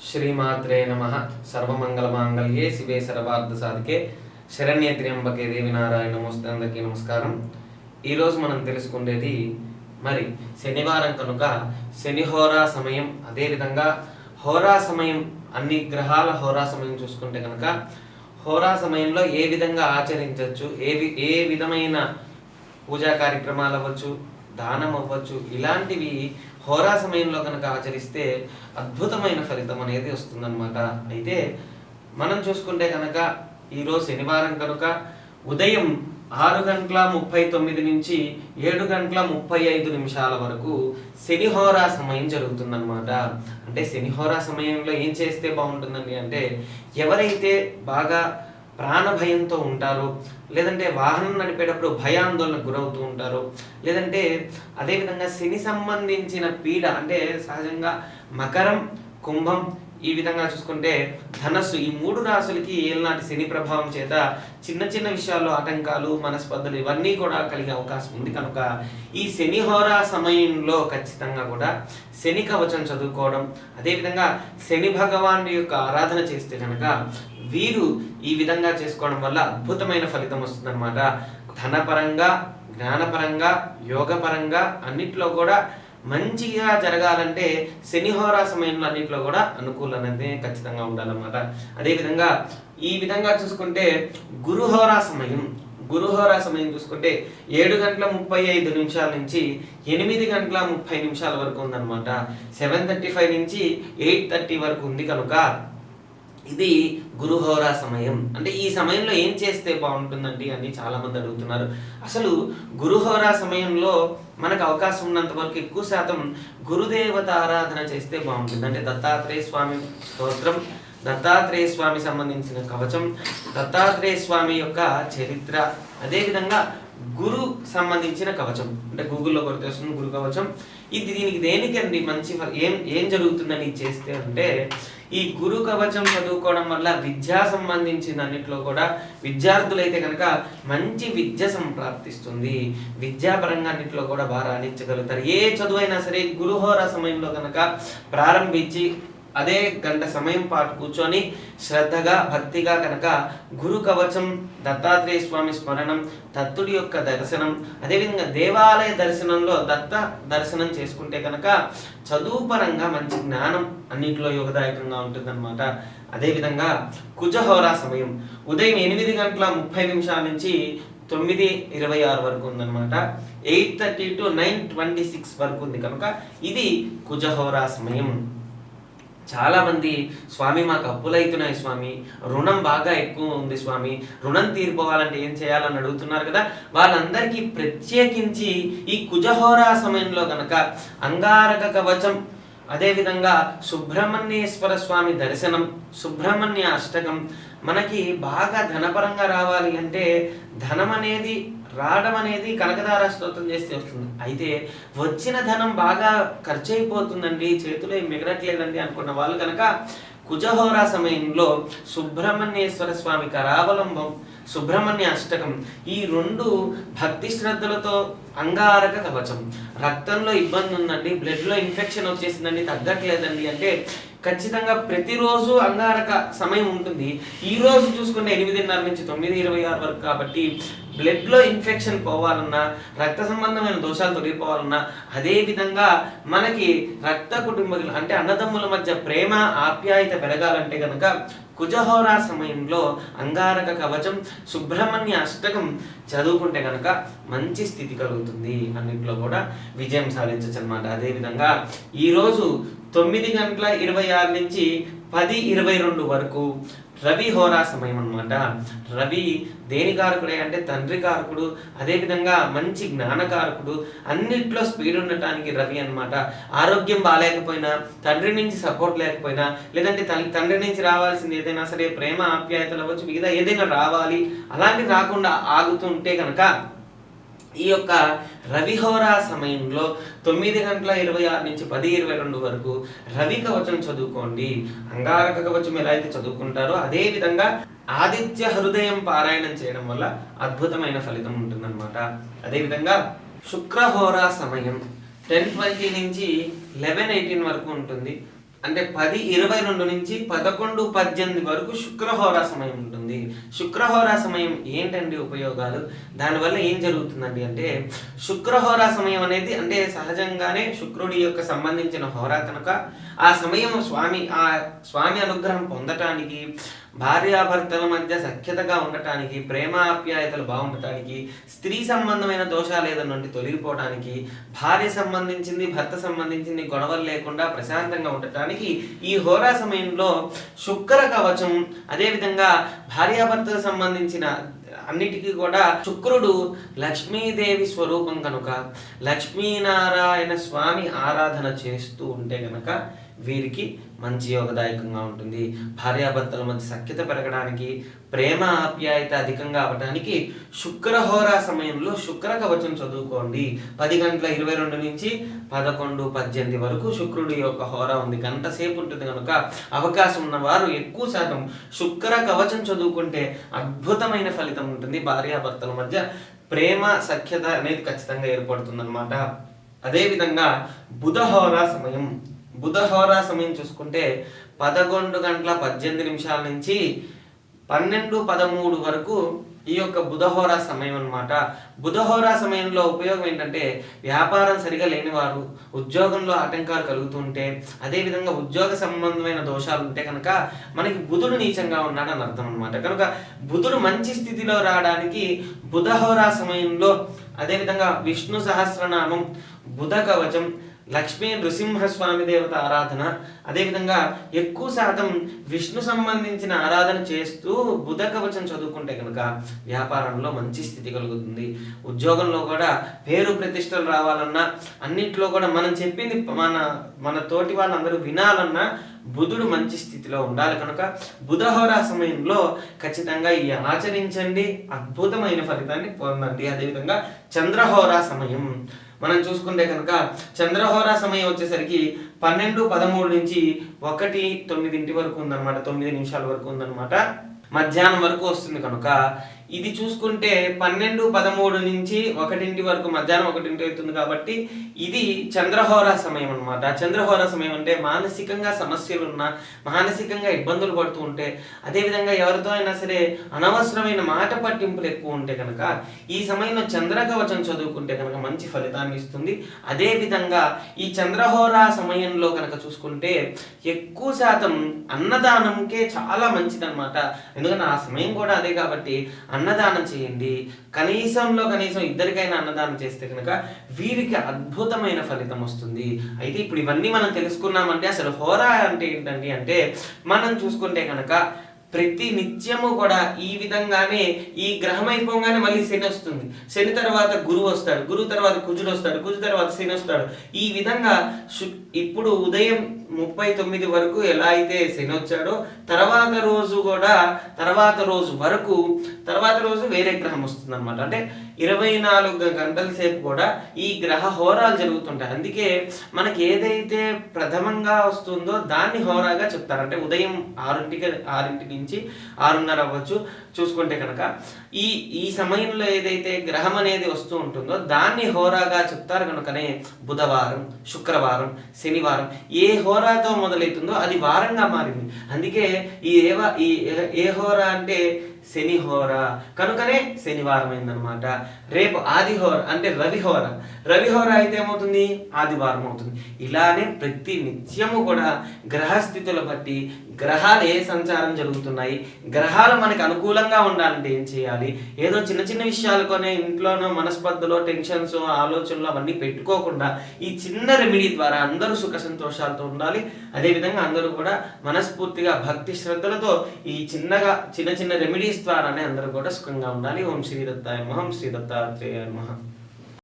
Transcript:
శ్రీమాత్రే నమ సర్వమంగళమాంగళ్యే శివే సర్వార్థ సాధికే శరణ్య త్ర్యంబకే దేవి నారాయణ నమస్తే అందరికీ నమస్కారం ఈరోజు మనం తెలుసుకునేది మరి శనివారం కనుక శనిహోరా సమయం అదేవిధంగా హోరా సమయం అన్ని గ్రహాల హోరా సమయం చూసుకుంటే కనుక హోరా సమయంలో ఏ విధంగా ఆచరించవచ్చు ఏ వి- ఏ విధమైన పూజా కార్యక్రమాలు అవ్వచ్చు దానం అవ్వచ్చు ఇలాంటివి హోరా సమయంలో కనుక ఆచరిస్తే అద్భుతమైన ఫలితం అనేది వస్తుందన్నమాట. అయితే మనం చూసుకుంటే కనుక ఈరోజు శనివారం కనుక ఉదయం ఆరు గంటల ముప్పై తొమ్మిది నుంచి ఏడు గంటల ముప్పై ఐదు నిమిషాల వరకు శనిహోరా సమయం జరుగుతుందన్నమాట. అంటే శనిహోరా సమయంలో ఏం చేస్తే బాగుంటుందండి అంటే ఎవరైతే బాగా ప్రాణ భయంతో లేదంటే వాహనం నడిపేటప్పుడు భయాందోళనకు గురవుతూ ఉంటారు లేదంటే అదేవిధంగా శని సంబంధించిన పీడ అంటే సహజంగా మకరం కుంభం ఈ విధంగా చూసుకుంటే ధనస్సు ఈ మూడు రాసులకి ఏలనాటి శని ప్రభావం చేత చిన్న చిన్న విషయాల్లో ఆటంకాలు మనస్పర్ధలు ఇవన్నీ కూడా కలిగే అవకాశం ఉంది. కనుక ఈ శని హోరా సమయంలో ఖచ్చితంగా కూడా శని కవచం చదువుకోవడం అదేవిధంగా శని భగవాన్ యొక్క ఆరాధన చేస్తే కనుక వీరు ఈ విధంగా చేసుకోవడం వల్ల అద్భుతమైన ఫలితం వస్తుందన్నమాట. ధనపరంగా జ్ఞానపరంగా యోగపరంగా అన్నిట్లో కూడా మంచిగా జరగాలంటే శనిహోరా సమయంలో అన్నింటిలో కూడా అనుకూలం అనేది ఖచ్చితంగా ఉండాలన్నమాట. అదేవిధంగా ఈ విధంగా చూసుకుంటే గురుహోరా సమయం గురుహోరా సమయం చూసుకుంటే ఏడు గంటల ముప్పై ఐదు నిమిషాల నుంచి ఎనిమిది గంటల ముప్పై నిమిషాల వరకు ఉందన్నమాట. సెవెన్ థర్టీ ఫైవ్ నుంచి ఎయిట్ థర్టీ వరకు ఉంది కనుక ఇది గురుహోరా సమయం. అంటే ఈ సమయంలో ఏం చేస్తే బాగుంటుందండి అని చాలా మంది అడుగుతున్నారు. అసలు గురుహోరా సమయంలో మనకు అవకాశం ఉన్నంత వరకు ఎక్కువ శాతం గురుదేవత ఆరాధన చేస్తే బాగుంటుంది. అంటే దత్తాత్రేయ స్వామి స్తోత్రం దత్తాత్రేయ స్వామి సంబంధించిన కవచం దత్తాత్రేయ స్వామి యొక్క చరిత్ర అదేవిధంగా గురు సంబంధించిన కవచం. అంటే గూగుల్లో కొడితే వస్తుంది గురు కవచం. ఇది దీనికి దేనికండి మంచి ఏం ఏం జరుగుతుందని చేస్తే అంటే ఈ గురు కవచం చదువుకోవడం వల్ల విద్యా సంబంధించిన అన్నిట్లో కూడా విద్యార్థులైతే కనుక మంచి విద్య సంప్రాప్తిస్తుంది. విద్యాపరంగా అన్నింటిలో కూడా బాగా రాణించగలుగుతారు. ఏ చదువు అయినా సరే గురుహోర సమయంలో కనుక ప్రారంభించి అదే గంట సమయం పాటు కూర్చొని శ్రద్ధగా భక్తిగా కనుక గురు కవచం దత్తాత్రేయ స్వామి స్మరణం దత్తుడి యొక్క దర్శనం అదేవిధంగా దేవాలయ దర్శనంలో దత్త దర్శనం చేసుకుంటే కనుక చదువు పరంగా మంచి జ్ఞానం అన్నింటిలో యోగదాయకంగా ఉంటుందన్నమాట. అదేవిధంగా కుజహోరా సమయం. ఉదయం ఎనిమిది గంటల ముప్పై నిమిషాల నుంచి తొమ్మిది ఇరవై ఆరు వరకు ఉందన్నమాట. Eight thirty to nine twenty six వరకు ఉంది కనుక ఇది కుజహోరా సమయం. చాలామంది స్వామి మాకు అప్పులైతున్నాయి స్వామి రుణం బాగా ఎక్కువ ఉంది స్వామి రుణం తీర్పోవాలంటే ఏం చేయాలని అడుగుతున్నారు కదా? వాళ్ళందరికీ ప్రత్యేకించి ఈ కుజహోరా సమయంలో కనుక అంగారక కవచం అదేవిధంగా సుబ్రహ్మణ్యేశ్వర స్వామి దర్శనం సుబ్రహ్మణ్య అష్టకం మనకి బాగా ధనపరంగా రావాలి అంటే ధనం అనేది రావడం అనేది కనకదార స్తోత్రం చేస్తే వస్తుంది. అయితే వచ్చిన ధనం బాగా ఖర్చు అయిపోతుందండి చేతిలో ఏం మిగలట్లేదండి అనుకున్న వాళ్ళు కనుక కుజహోరా సమయంలో సుబ్రహ్మణ్యేశ్వర స్వామి కరావలంబం సుబ్రహ్మణ్య అష్టకం ఈ రెండు భక్తి శ్రద్ధలతో అంగారక కవచం. రక్తంలో ఇబ్బంది ఉందండి బ్లడ్లో ఇన్ఫెక్షన్ వచ్చేసిందండి తగ్గట్లేదండి అంటే ఖచ్చితంగా ప్రతిరోజు అంగారక సమయం ఉంటుంది. ఈ రోజు చూసుకున్న ఎనిమిదిన్నర నుంచి తొమ్మిది ఇరవై ఆరు వరకు కాబట్టి బ్లడ్లో ఇన్ఫెక్షన్ పోవాలన్నా రక్త సంబంధమైన దోషాలు తొలగిపోవాలన్నా అదే విధంగా మనకి రక్త కుటుంబీకులు అంటే అన్నదమ్ముల మధ్య ప్రేమ ఆప్యాయత పెరగాలంటే కనుక కుజహోరా సమయంలో అంగారక కవచం సుబ్రహ్మణ్య అష్టకం చదువుకుంటే కనుక మంచి స్థితి కలుగుతుంది అన్నింటిలో కూడా విజయం సాధించవచ్చు అనమాట అదేవిధంగా ఈరోజు తొమ్మిది గంటల ఇరవై ఆరు నుంచి పది ఇరవై రెండు వరకు రవి హోరా సమయం అనమాట రవి దేని కారకుడే అంటే తండ్రి కారకుడు అదేవిధంగా మంచి జ్ఞానకారకుడు అన్నిట్లో స్పీడ్ ఉండటానికి రవి అన్నమాట. ఆరోగ్యం బాగాలేకపోయినా తండ్రి నుంచి సపోర్ట్ లేకపోయినా లేదంటే తండ్రి నుంచి రావాల్సింది ఏదైనా సరే ప్రేమ ఆప్యాయతలు అవ్వచ్చు మిగతా ఏదైనా రావాలి అలాంటి రాకుండా ఆగుతుంటే కనుక ఈ యొక్క రవిహోరా సమయంలో తొమ్మిది గంటల ఇరవై ఆరు నుంచి పది ఇరవై రెండు వరకు రవి కవచం చదువుకోండి. అంగారక కవచం ఎలా అయితే చదువుకుంటారో అదే విధంగా ఆదిత్య హృదయం పారాయణం చేయడం వల్ల అద్భుతమైన ఫలితం ఉంటుందన్నమాట. అదేవిధంగా శుక్రహోరా సమయం టెన్ ట్వంటీ నుంచి లెవెన్ ఎయిటీన్ వరకు ఉంటుంది. అంటే పది ఇరవై రెండు నుంచి పదకొండు పద్దెనిమిది వరకు శుక్రహోరా సమయం ఉంటుంది. శుక్రహోరా సమయం ఏంటండి ఉపయోగాలు? దానివల్ల ఏం జరుగుతుందండి అంటే శుక్రహోరా సమయం అనేది అంటే సహజంగానే శుక్రుడి యొక్క సంబంధించిన హోరా కనుక ఆ సమయం స్వామి ఆ స్వామి అనుగ్రహం పొందటానికి భార్యాభర్తల మధ్య సఖ్యతగా ఉండటానికి ప్రేమ ఆప్యాయతలు బాగుండటానికి స్త్రీ సంబంధమైన దోషాలు ఏదైనా నుండి తొలగిపోవడానికి భార్య సంబంధించింది భర్త సంబంధించింది గొడవలు లేకుండా ప్రశాంతంగా ఉండటానికి ఈ హోరా సమయంలో శుక్ర కవచం అదేవిధంగా భార్యాభర్తకు సంబంధించిన అన్నిటికీ కూడా శుక్రుడు లక్ష్మీదేవి స్వరూపం కనుక లక్ష్మీనారాయణ స్వామి ఆరాధన చేస్తూ ఉంటే కనుక వీరికి మంచి యోగదాయకంగా ఉంటుంది. భార్యాభర్తల మధ్య సఖ్యత పెరగడానికి ప్రేమ ఆప్యాయత అధికంగా అవడానికి శుక్రహోరా సమయంలో శుక్ర కవచం చదువుకోండి. పది గంటల ఇరవై రెండు నుంచి పదకొండు పద్దెనిమిది వరకు శుక్రుడి యొక్క హోరా ఉంది. గంట సేపు ఉంటుంది కనుక అవకాశం ఉన్నవారు ఎక్కువ శాతం శుక్ర కవచం చదువుకుంటే అద్భుతమైన ఫలితం ఉంటుంది. భార్యాభర్తల మధ్య ప్రేమ సఖ్యత అనేది ఖచ్చితంగా ఏర్పడుతుందన్నమాట. అదేవిధంగా బుధహోరా సమయం. బుధహోరా సమయం చూసుకుంటే పదకొండు గంటల పద్దెనిమిది నిమిషాల నుంచి పన్నెండు పదమూడు వరకు ఈ యొక్క బుధహోరా సమయం అనమాట బుధహోరా సమయంలో ఉపయోగం ఏంటంటే వ్యాపారం సరిగా లేనివారు ఉద్యోగంలో ఆటంకాలు కలుగుతుంటే అదేవిధంగా ఉద్యోగ సంబంధమైన దోషాలు ఉంటే కనుక మనకి బుధుడు నీచంగా ఉన్నాడని అర్థం అనమాట కనుక బుధుడు మంచి స్థితిలో రావడానికి బుధహోరా సమయంలో అదేవిధంగా విష్ణు సహస్రనామం బుధ కవచం లక్ష్మీ నృసింహస్వామి దేవత ఆరాధన. అదేవిధంగా ఎక్కువ శాతం విష్ణు సంబంధించిన ఆరాధన చేస్తూ బుధ కవచం చదువుకుంటే కనుక వ్యాపారంలో మంచి స్థితి కలుగుతుంది. ఉద్యోగంలో కూడా పేరు ప్రతిష్టలు రావాలన్నా అన్నింటిలో కూడా మనం చెప్పింది మన మన తోటి వాళ్ళందరూ వినాలన్నా బుధుడు మంచి స్థితిలో ఉండాలి కనుక బుధహోరా సమయంలో ఖచ్చితంగా ఈ ఆచరించండి. అద్భుతమైన ఫలితాన్ని పొందండి. అదేవిధంగా చంద్రహోరా సమయం. మనం చూసుకుంటే కనుక చంద్రహోరా సమయం వచ్చేసరికి పన్నెండు పదమూడు నుంచి ఒకటి తొమ్మిదింటి వరకు ఉందన్నమాట తొమ్మిది నిమిషాల వరకు ఉందన్నమాట. మధ్యాహ్నం వరకు వస్తుంది కనుక ఇది చూసుకుంటే పన్నెండు పదమూడు నుంచి ఒకటింటి వరకు మధ్యాహ్నం ఒకటింటి అవుతుంది కాబట్టి ఇది చంద్రహోర సమయం అనమాట చంద్రహోర సమయం అంటే మానసికంగా సమస్యలు ఉన్నా మానసికంగా ఇబ్బందులు పడుతూ ఉంటే అదేవిధంగా ఎవరితో అయినా సరే అనవసరమైన మాట పట్టింపులు ఎక్కువ ఉంటే కనుక ఈ సమయంలో చంద్రకవచం చదువుకుంటే కనుక మంచి ఫలితాన్ని ఇస్తుంది. అదేవిధంగా ఈ చంద్రహోర సమయంలో కనుక చూసుకుంటే ఎక్కువ శాతం అన్నదానంకే చాలా మంచిదన్నమాట. ఎందుకంటే ఆ సమయం కూడా అదే కాబట్టి అన్నదానం చేయండి. కనీసంలో కనీసం ఇద్దరికైనా అన్నదానం చేస్తే కనుక వీరికి అద్భుతమైన ఫలితం వస్తుంది. అయితే ఇప్పుడు ఇవన్నీ మనం తెలుసుకున్నామంటే అసలు హోరా అంటే ఏంటండి అంటే మనం చూసుకుంటే కనుక ప్రతి నిత్యము కూడా ఈ విధంగానే ఈ గ్రహం అయిపోగానే మళ్ళీ శని వస్తుంది. శని తర్వాత గురువు వస్తాడు. గురువు తర్వాత కుజుడు వస్తాడు. కుజు తర్వాత శని వస్తాడు. ఈ విధంగా ఇప్పుడు ఉదయం ముప్పై తొమ్మిది వరకు ఎలా అయితే శని వచ్చాడో తర్వాత రోజు కూడా తర్వాత రోజు వరకు తర్వాత రోజు వేరే గ్రహం వస్తుంది అనమాట అంటే ఇరవై నాలుగు గంటల సేపు కూడా ఈ గ్రహ హోరాలు జరుగుతుంటాయి. అందుకే మనకి ఏదైతే ప్రథమంగా వస్తుందో దాన్ని హోరాగా చెప్తారు. అంటే ఉదయం ఆరింటికి ఆరింటి నుంచి ఆరున్నర అవ్వచ్చు. చూసుకుంటే కనుక ఈ ఈ సమయంలో ఏదైతే గ్రహం అనేది వస్తూ ఉంటుందో దాన్ని హోరాగా చెప్తారు కనుకనే బుధవారం శుక్రవారం శనివారం. ఏ హోరాతో మొదలవుతుందో అది వారంగా మారింది. అందుకే ఈ ఏవ ఈ ఏ- ఏ హోరా అంటే శని హోర. కనుకనే శనివారం అయిందనమాట రేపు ఆదిహోర అంటే రవిహోర రవిహోర అయితే ఏమవుతుంది? ఆదివారం అవుతుంది. ఇలానే ప్రతి నిత్యము కూడా గ్రహస్థితుల బట్టి గ్రహాలు ఏ సంచారం జరుగుతున్నాయి. గ్రహాలు మనకు అనుకూలంగా ఉండాలంటే ఏం చేయాలి? ఏదో చిన్న చిన్న విషయాలు కొనే ఇంట్లోనో మనస్పర్ధలో టెన్షన్స్ ఆలోచనలు అవన్నీ పెట్టుకోకుండా ఈ చిన్న రెమెడీ ద్వారా అందరూ సుఖ సంతోషాలతో ఉండాలి. అదేవిధంగా అందరూ కూడా మనస్ఫూర్తిగా భక్తి శ్రద్ధలతో ఈ చిన్నగా చిన్న చిన్న రెమెడీస్ ద్వారానే అందరూ కూడా సుఖంగా ఉండాలి. ఓం శ్రీ దత్తాయ మహం శ్రీ దత్తాత్రేయ మహం